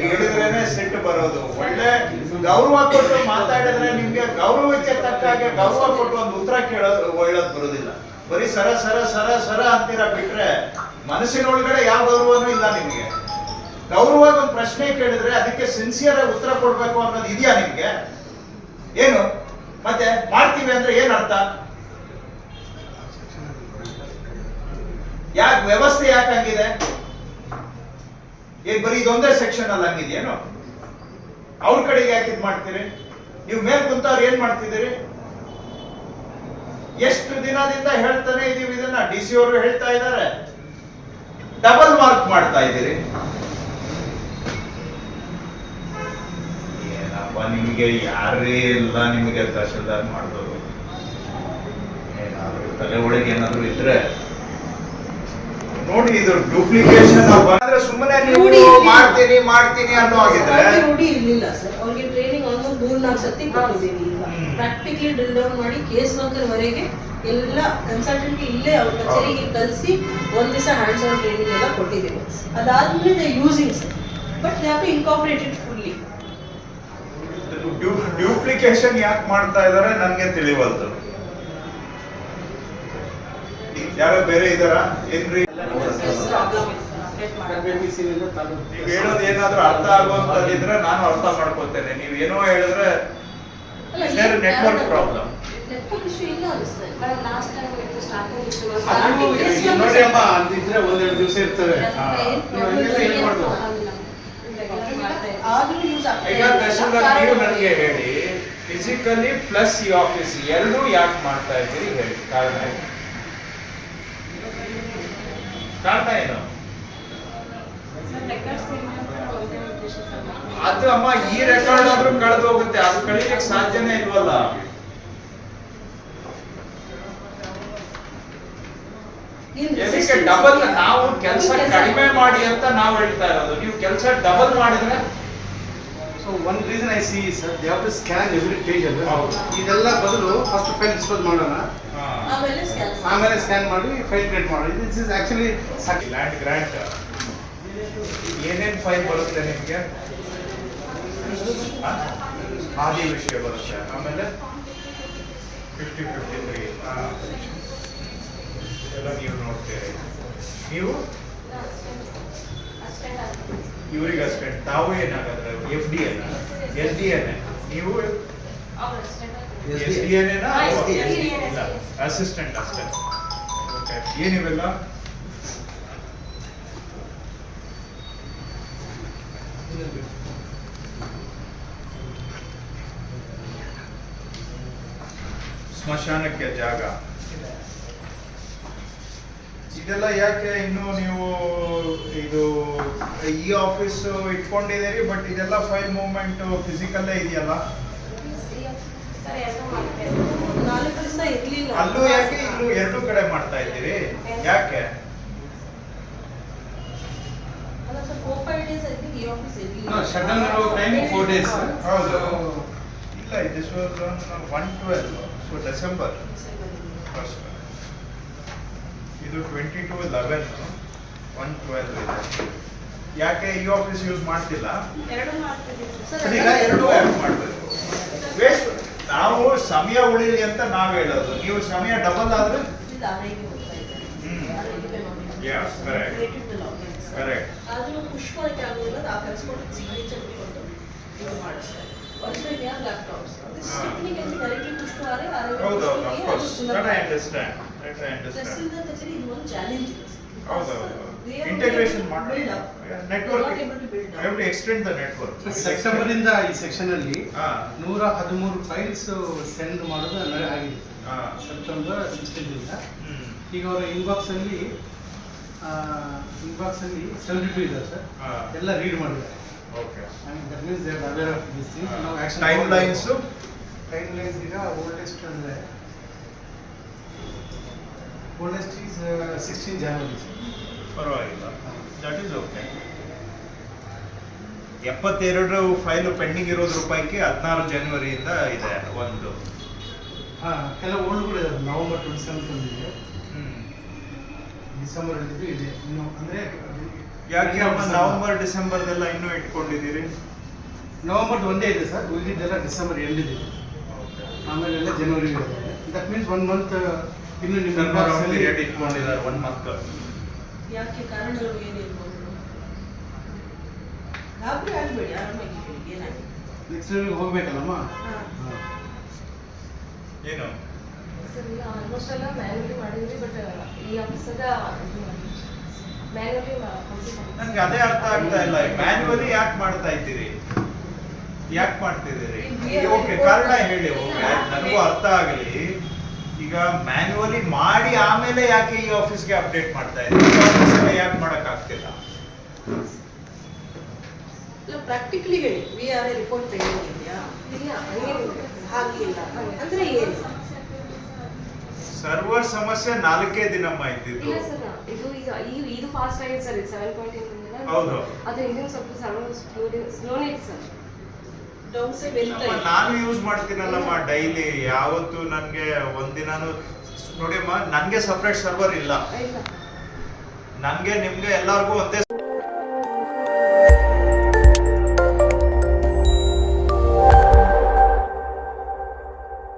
ಹೇಳಿದ್ರೇನೆ ಸಿಟ್ಟು ಬರೋದು. ಒಳ್ಳೆ ಗೌರವ ಕೊಟ್ಟು ಮಾತಾಡಿದ್ರೆ ನಿಮ್ಗೆ ಗೌರವಕ್ಕೆ ತಕ್ಕ ಹಾಗೆ ಗೌರವ ಕೊಟ್ಟು ಒಂದು ಉತ್ತರ ಕೇಳೋದು ಒಳ್ಳೇದ್ ಬರೋದಿಲ್ಲ. ಬರೀ ಸರ ಸರ ಸರ ಸರ ಅಂತೀರಾ ಬಿಟ್ರೆ ಮನಸ್ಸಿನೊಳಗಡೆ ಯಾವ ಗೌರವನೂ ಇಲ್ಲ ನಿಮ್ಗೆ. ಗೌರವವಾಗಿ ಒಂದು ಪ್ರಶ್ನೆ ಕೇಳಿದ್ರೆ ಅದಕ್ಕೆ ಸಿನ್ಸಿಯರ್ ಆಗಿ ಉತ್ತರ ಕೊಡ್ಬೇಕು ಅನ್ನೋದು ಇದೆಯಾ ನಿಮ್ಗೆ? ಏನು? ಮತ್ತೆ ಮಾಡ್ತೀವಿ ಅಂದ್ರೆ ಏನ್ ಅರ್ಥ? ಯಾಕೆ ವ್ಯವಸ್ಥೆ ಯಾಕೆ ಹಂಗಿದೆ? ಏನ್ ಬರೀ ಇದೊಂದೇ ಸೆಕ್ಷನ್ ಅಲ್ಲಿ, ಹಂಗಿದೆಯೇನು? ಅವ್ರ ಕಡೆಗೆ ಯಾಕೆ ಇದ್ ಮಾಡ್ತೀರಿ? ನೀವು ಮೇಲ್ ಕುಂತವ್ರು ಏನ್ ಮಾಡ್ತಿದ್ದೀರಿ? ಎಷ್ಟು ದಿನದಿಂದ ಹೇಳ್ತಾನೆ ಇದೀವಿ ಇದನ್ನ? ಡಿ ಸಿ ಅವರು ಹೇಳ್ತಾ ಇದ್ದಾರೆ. ಡಬಲ್ ಮಾರ್ಕ್ ಮಾಡ್ತಾ ಇದ್ದೀರಿ. ಏನಪ್ಪ, ನಿಮಗೆ ಯಾರೇ ಇಲ್ಲ ನಿಮಗೆ ತಹಶೀಲ್ದಾರ್ ಮಾಡಿದವರು. ಏನಾದ್ರು ತಲೆ ಒಳಗೆ ಏನಾದ್ರು ಇದ್ರೆ ನೋಡಿ ಇದು ಡೂಪ್ಲಿಕೇಶನ್ ಬಂದ್ರೆ ಸುಮ್ಮನೆ ನೀವು. ಮಾಡ್ತೀನಿ ಮಾಡ್ತೀನಿ ಅನ್ನೋ ಆಗಿದ್ರೆ ರೂಢಿ ಇರ್ಲಿಲ್ಲ ಸರ್. ಅವ್ರಿಗೆ ಟ್ರೈನಿಂಗ್ ಆಲ್ಮೋಸ್ಟ್ ಮೂರ್ ನಾಲ್ಕು ಸತಿ ಹ್ಮ್. ಪ್ರಾಕ್ಟಿಕಲಿ ಡ್ರಿಲ್ ಡೌನ್ ಮಾಡಿ ಕೇಸ್ ವರ್ಕರ್ ವರೆಗೆ ಎಲ್ಲ ಕನ್ಸಲ್ಟೆಂಟ್ ಇಲ್ಲೇ ಅವ್ರ ಕಚೇರಿಗೆ ಕಲಿಸಿ ಒಂದ್ ದಿವಸ ಹ್ಯಾಂಡ್ಸ್ ಆನ್ ಟ್ರೈನಿಂಗ್ ಎಲ್ಲ ಕೊಟ್ಟಿದ್ದೀವಿ. ಅದಾದ್ಮೇಲೆ they using sir but they have to incorporated fully duplication ಯಾಕೆ ಮಾಡ್ತಾ ಇದಾರೆ ನನಗೆ ತಿಳಿವಲ್ದು. ಯಾರೋ ಬೇರೆ ಇದಾರ? ಏನ್ರಿ? ನೀವ್ ಹೇಳೋದು ಏನಾದ್ರೂ ಅರ್ಥ ಆಗುವಂತದಿದ್ರೆ ನಾನು ಅರ್ಥ ಮಾಡ್ಕೋತೇನೆ. ನೀವ್ ಏನೋ ಹೇಳಿದ್ರೆ ನೆಟ್ವರ್ಕ್ ಪ್ರಾಬ್ಲಮ್ ನೋಡಿ ಅಮ್ಮ ಅಂದಿದ್ರೆ ಒಂದೆರಡು ದಿವಸ ಇರ್ತವೆ ಹಾ. ಆದ್ರೂ ಯೂಸ್ ಈಗ ತಹಶೀಲ್ದಾರ್ ನೀವು ನನಗೆ ಹೇಳಿ ಫಿಸಿಕಲಿ ಪ್ಲಸ್ ಈ ಆಫೀಸ್ ಎರಡು ಯಾಕೆ ಮಾಡ್ತಾ ಇದ್ದೀರಿ? ಹೇಳಿ. ಕಾರಣ ಏನು ಅದು ಅಮ್ಮ ಈ ರೆಕಾರ್ಡ್ ಆದ್ರೂ ಕಳೆದು ಹೋಗುತ್ತೆ. ಅದು ಕಳೀಲಿಕ್ಕೆ ಸಾಧ್ಯನೇ ಇಲ್ವಲ್ಲ? ಡಬಲ್ ನಾವು ಕೆಲಸ ಕಡಿಮೆ ಮಾಡಿ ಅಂತ ನಾವು ಹೇಳ್ತಾ ಇರೋದು. ನೀವು ಕೆಲಸ ಡಬಲ್ ಮಾಡಿದ್ರೆ so one reason I see sir they have to scan every page ಅಲ್ಲ ಹೌದು. ಇದೆಲ್ಲ ಬದಲು ಫಸ್ಟ್ ಫೈಲ್ ಡಿಸ್ಪೋಸ್ ಮಾಡೋಣ. ಆಮೇಲೆ ಸ್ಕ್ಯಾನ್ ಆಮೇಲೆ ಸ್ಕ್ಯಾನ್ ಮಾಡಿ ಫೈಲ್ ಕ್ರಿಯೇಟ್ ಮಾಡಿ this is actually land grant ಏನೇನು ಫೈಲ್ ಬರುತ್ತೆ ನಿಮಗೆ? ಆದಿ ವಿಷಯ ಬರುತ್ತೆ. ಆಮೇಲೆ ಫಿಫ್ಟಿ ಫಿಫ್ಟಿ ತ್ರೀ ಎಲ್ಲ ನೀವು ನೋಡ್ತೀರಿ. ನೀವು? ಇವ್ರಿಗೆ ಅಷ್ಟೇ ತಾವು ಏನಾಗತ್ತೆ F D N S D N ನೀವು ಎಸ್ ಡಿ ಎನ್ ಇಲ್ಲ ಅಸಿಸ್ಟೆಂಟ್ ಅಷ್ಟೇ ಓಕೆ ಏನಿವೆಲ್ಲ ಸ್ಮಶಾನಕ್ಕೆ ಜಾಗ ಇದೆಲ್ಲ ಯಾಕೆ ಇನ್ನು ನೀವು ಇದು ಈ ಆಫೀಸ್ ಇಟ್ಕೊಂಡಿದ್ದೀರಿ ಬಟ್ ಇದೆಲ್ಲ ಫೈಲ್ ಮೂವ್ಮೆಂಟ್ ಫಿಸಿಕಲ್ಲೇ ಇದೆಯಲ್ಲ? ನಾಲ್ಕು ದಿವಸ ಇರ್ಲಿಲ್ಲ. ಅಲ್ಲೂ ಯಾಕೆ ಇಲ್ಲೂ ಎರಡು ಕಡೆ ಮಾಡ್ತಾ ಇದ್ದೀರಿ? ಯಾಕೆ? ಇಲ್ಲ this was one twelve so December first ಇದು twenty two eleven one twelve ಇದೆ. ಯಾಕೆ ಈ ಆಫೀಸ್ ಯೂಸ್ ಮಾಡ್ತಿಲ್ಲ? ಎರಡು ಮಾಡ್ತಿದ್ದೀವಿ. ಸರ್ ಈಗ ಎರಡು ಯಾಕೆ ಮಾಡ್ಬೇಕು. ವೇಸ್ಟ್ ನಾವು ಸಮಯ ಉಳಿಲಿ ಅಂತ ನಾವ್ ಹೇಳೋದು. ನೀವು ಸಮಯ ಡಬಲ್ ಆದ್ರೆ. ಕರೆಕ್ಟ್ ಆದ್ರೂ ಆಗೋದಿಲ್ಲ ಆಗೋದಿಲ್ಲ ಕರೆಸ್ಕೊಂಡು ಸಿಗ್ನೇಚರ್ ಕೊಟ್ಟು ಇದು ಮಾಡಿಸ್ತಾರೆ. ಹೌದು of course I understand I understand ಮಾಡಿ up. Network extend the network September ಇಂದ ಈ ಸೆಕ್ಷನ್ ಅಲ್ಲಿ ನೂರ ಹದಿಮೂರು ಫೈಲ್ಸ್ ಸೆಂಡ್ ಮಾಡೋದು ನನಗೆ ಆಗಿದೆ. ಸೆಪ್ಟೆಂಬರ್ ಸಿಕ್ಸ್ಟೀನ್ ಇಂದ ಈಗ ಅವರ ಇನ್ಬಾಕ್ಸ್ ಅಲ್ಲಿ ಇನ್ಬಾಕ್ಸ್ ಅಲ್ಲಿ ಸೆವೆಂಟಿ ಟೂ ಇದೆ ಸರ್. ಎಲ್ಲ ರೀಡ್ ಮಾಡಿದ್ದಾರೆ. Okay that means they are aware of this thing ನಾವು action time lines time lines ಈಗ ಓಲ್ಡೆಸ್ಟ್ ಅಂದ್ರೆ ಓಲ್ಡೆಸ್ಟ್ ಈಸ್ ಸಿಕ್ಸ್ಟೀನ್ ಜನವರಿ ಪರವಾಗಿಲ್ಲ. ದಟ್ ಈಸ್ ಓಕೆ ಎಪ್ಪತ್ತೆರಡು ಫೈಲು ಪೆಂಡಿಂಗ್ ಇರೋದ್ರ ಪೈಕಿ ಹದಿನಾರು ಜನವರಿಯಿಂದ ಇದೆ ಒಂದು. ಹಾಂ ಕೆಲವು ಓಲ್ಡ್ಗಳು ಇದೆ. ನವೆಂಬರ್ ಟ್ವೆಂಟಿ ಸೆವೆಂತ್ ಒಂದಿದೆ ಡಿಸೆಂಬರ್ ಅಲ್ಲಿ ಇದೆ. ಇನ್ನು ಅಂದರೆ ಯಾಕೆ ನವೆಂಬರ್ ಡಿಸೆಂಬರ್ದೆಲ್ಲ ಇನ್ನೂ ಇಟ್ಕೊಂಡಿದ್ದೀರಿ? ನವೆಂಬರ್ ಒಂದೇ ಇದೆ ಸರ್ ಉಳಿದಿದ್ದೆಲ್ಲ ಡಿಸೆಂಬರ್ ಎಂಡ್ ಇದೆ ಆಮೇಲೆ ಎಲ್ಲ January that means one month ಇನ್ನು ನಿಮ್ಮ ಪೀರಿಯಡ್ ಇಟ್ಕೊಂಡಿದ್ದಾರೆ ಒನ್ ಮಂತ್ ಯಾಕೆ ಕಾರಣಗಳು ಏನಿರ್ಬೋದು ಗಾಬರಿ ಆಗಬೇಡಿ ಆರಾಮಾಗಿ ಏನಾಗಿದೆ ನೆಕ್ಸ್ಟ್ ಲೆವೆಲ್ಗೆ ಹೋಗ್ಬೇಕಲ್ಲಮ್ಮ? ಹಾ. ಏನು? ಸರ್ ಇಲ್ಲ ಆಲ್ಮೋಸ್ಟ್ ಎಲ್ಲ ಮ್ಯಾನ್ಯಲಿ ಮಾಡಿದ್ರಿ ಬಟ್ ಈ ಆಫೀಸದ ಮ್ಯಾನ್ಯಲಿ ನನ್ಗೆ ಅದೇ ಅರ್ಥ ಆಗ್ತಾ ಇಲ್ಲ. ಮ್ಯಾನ್ಯುವಲಿ ಯಾಕೆ ಮಾಡ್ತಾ ಇದ್ದೀರಿ? ಯಾಕೆ ಮಾಡ್ತಿದ್ದೀರಿ? ಓಕೆ ಕಾರಣ ಹೇಳಿ ಓಕೆ. ನನಗೂ ಅರ್ಥ ಆಗಲಿ. ಈಗ ಮ್ಯಾನ್ಯುವಲಿ ಮಾಡಿ ಆಮೇಲೆ ಯಾಕೆ ಈ ಆಫೀಸ್ಗೆ ಅಪ್ಡೇಟ್ ಮಾಡ್ತಾ ಆಫೀಸಲ್ಲಿ ಯಾಕೆ ಮಾಡಕ್ ಆಗ್ತಿಲ್ಲ? ಇಲ್ಲ ಪ್ರಾಕ್ಟಿಕಲಿ ಹೇಳಿ. We are a report pending ಇದೆಯಾ ಇಲ್ಲ ಹಾಗಿಲ್ಲ. ಅಂದ್ರೆ ಏನು? ಸರ್ವರ್ ಸಮಸ್ಯೆ ನಾಲ್ಕೇ ದಿನಮ್ಮ ಇದ್ದಿದ್ದು. ಇಲ್ಲ ಸರ್. ಇದು ಈಗ ಈ ಇದು ಫಾಸ್ಟ್ ಆಗಿದೆ ಸರ್. ಇದು ಸೆವೆನ್ ಪಾಯಿಂಟ್ ಏನ್ ಹೌದು. ಅದು ಇನ್ನೂ ಸ್ವಲ್ಪ ಸರ್ವರ್ ಸ್ಲೋನೇ ಇದೆ ಸರ್ ಡೌನ್ ಸೈಡ್ ಎಂತ ಅಮ್ಮ, ನಾನು ಯೂಸ್ ಮಾಡ್ತೀನಲ್ಲಮ್ಮ ಡೈಲಿ ಯಾವತ್ತು ನನ್ಗೆ ಒಂದಿನಾನು ನೋಡಿ ಅಮ್ಮ ನನ್ಗೆ ಸಪ್ರೇಟ್ ಸರ್ವರ್ ಇಲ್ಲ. ಇಲ್ಲ ನನ್ಗೆ ನಿಮ್ಗೆ ಎಲ್ಲಾರ್ಗು ಒಂದೇ